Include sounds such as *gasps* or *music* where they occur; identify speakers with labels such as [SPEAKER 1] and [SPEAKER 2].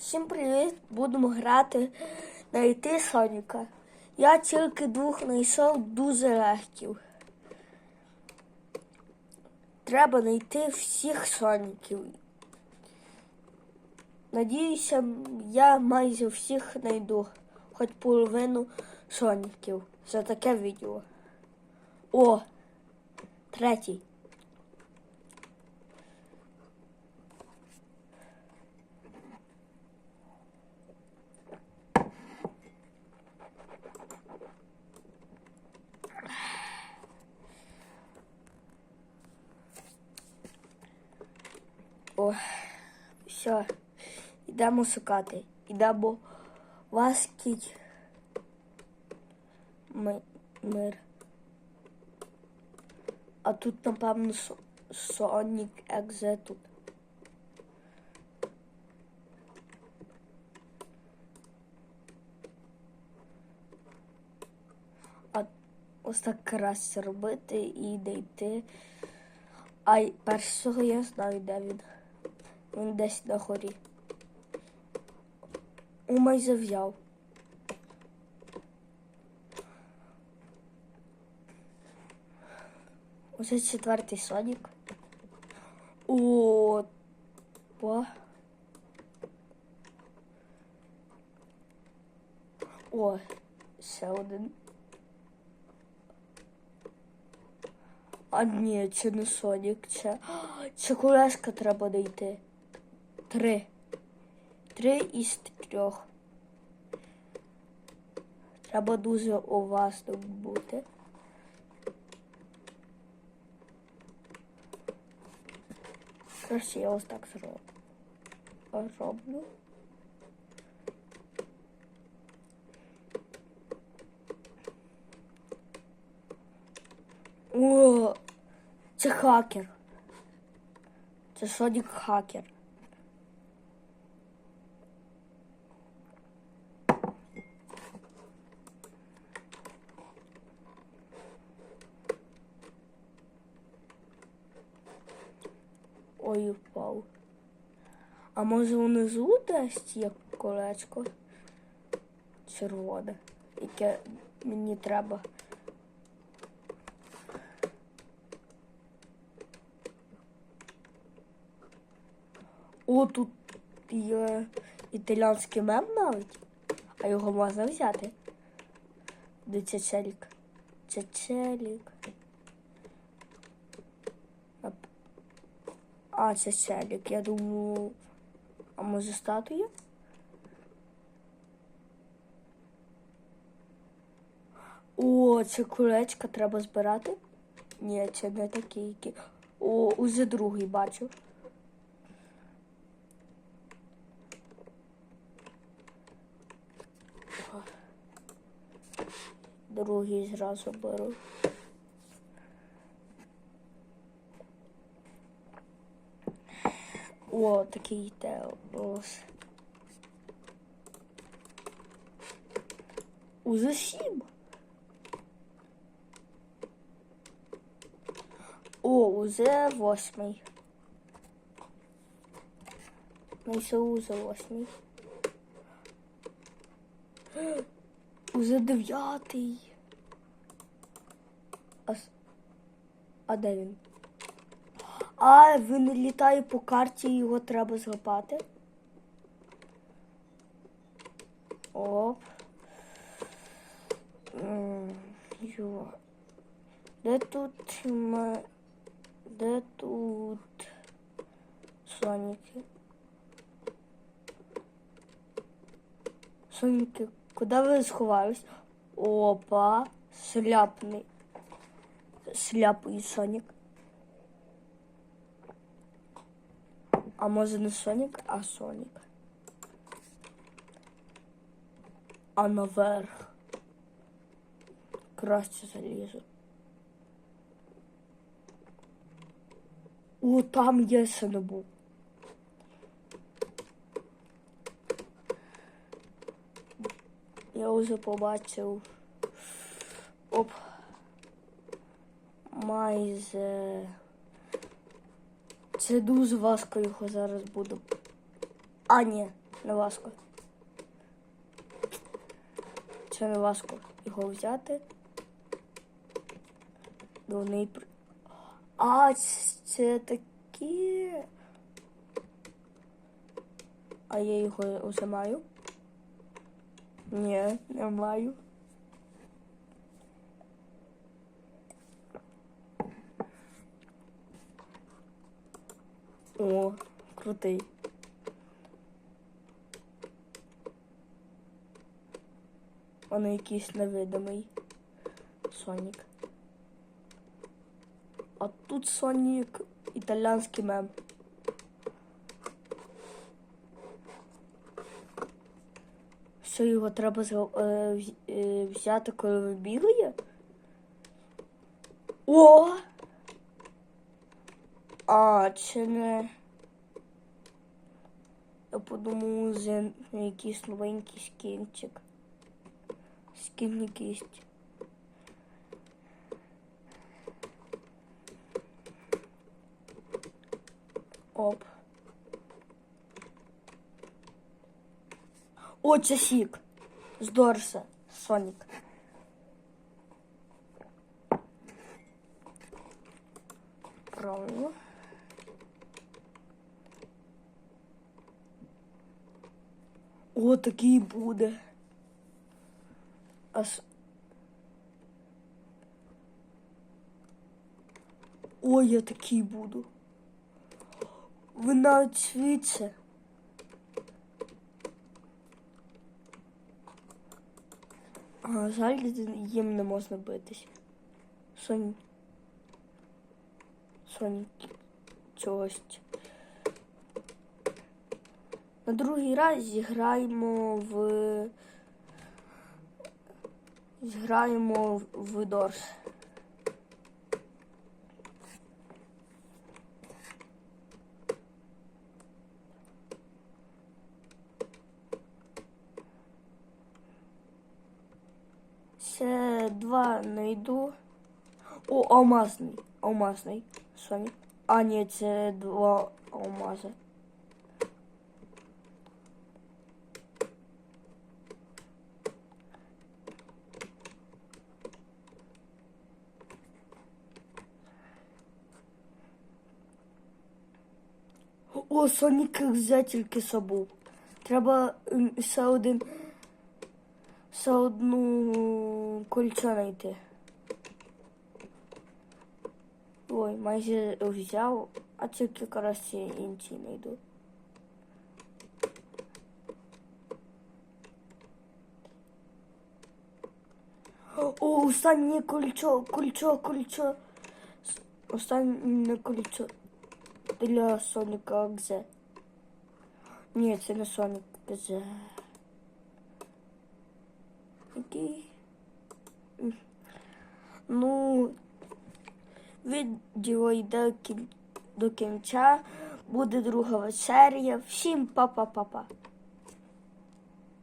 [SPEAKER 1] Всім привіт! Будемо грати знайти Соніка. Я тільки двох знайшов дуже легків. Треба знайти всіх Соніків. Надіюся, я майже всіх знайду, хоч половину Соніків за таке відео. О! Третій. О, все. Йдемо шукати. Йдемо васкіть ми, мир. А тут, напевно, Со- Сонік Екзе тут. А ось так краще робити і дійти. А першого я знаю, де він. Він десь на горі. У майже взяв. Оце четвертий Сонік. О. О, ще один. А ні, це не Сонік, це. *gasps* Це колеска треба знайти. Три. Три із трьох. Треба дуже уважно бути. Краще я ось так зроб- зроблю. О, це хакер. Це Сонік хакер. Ой, впав. А може внизу десь є колечко червоне, яке мені треба. О, тут є італійський мем навіть, а його можна взяти. Де це челік? А, це челік. Я думаю, а може статуя? О, це колечко треба збирати. Ні, це не такі, які. О, уже другий бачу. Другий зразу беру. О, такий теос. Уже сім. О, уже восьмий. Знайшов уже восьмий. *gasps* Уже дев'ятий. А, а де він? А, він літає по карті, його треба злопати. Оп. Йо. Де тут м... Де тут Соніки? Соніки, куди ви сховались? Опа, шляпний. Шляпий Сонік. А може не Сонік, а Сонік. А наверх. Краще залізу. О, там є ще. Я вже побачив. Оп. Майже. Це дуже важко його зараз буду. А, ні. Не важко. Це не важко його взяти. При... А, це такі. А я його вже маю? Ні, не маю. О, крутий. Вони якийсь невидимий. Сонік. А тут Сонік італійський мем. Що його треба е, е, взяти, коли він бігає? О! А, чи не. Подумав, це якийсь новенький скінчик. Скін якийсь. Оп. О, це сік. З Дорса. Сонік. Правильно. О, такий буде. Аж. Ой, я такий буду. Ви навіть світься. А, жаль, їм не можна битись. Сонь. Сонь чогось. На другий раз зіграємо в. Зіграємо в- Дорс. Ще два знайду. О, алмазний. Алмазний. Соні. А, ні, це два алмази. О, Сонік вже тільки забув. Треба ще один. Ще одну кольцо знайти. Ой, майже взяв, а тільки якраз інші знайду. О, останнє кольцо, кольцо, кольцо. Останнє кольцо для Соника Гзе. Ні, це не Соник Гзе. Окей. Ну, відео йде до кінця. Буде друга серія. Всім па-па-па-па.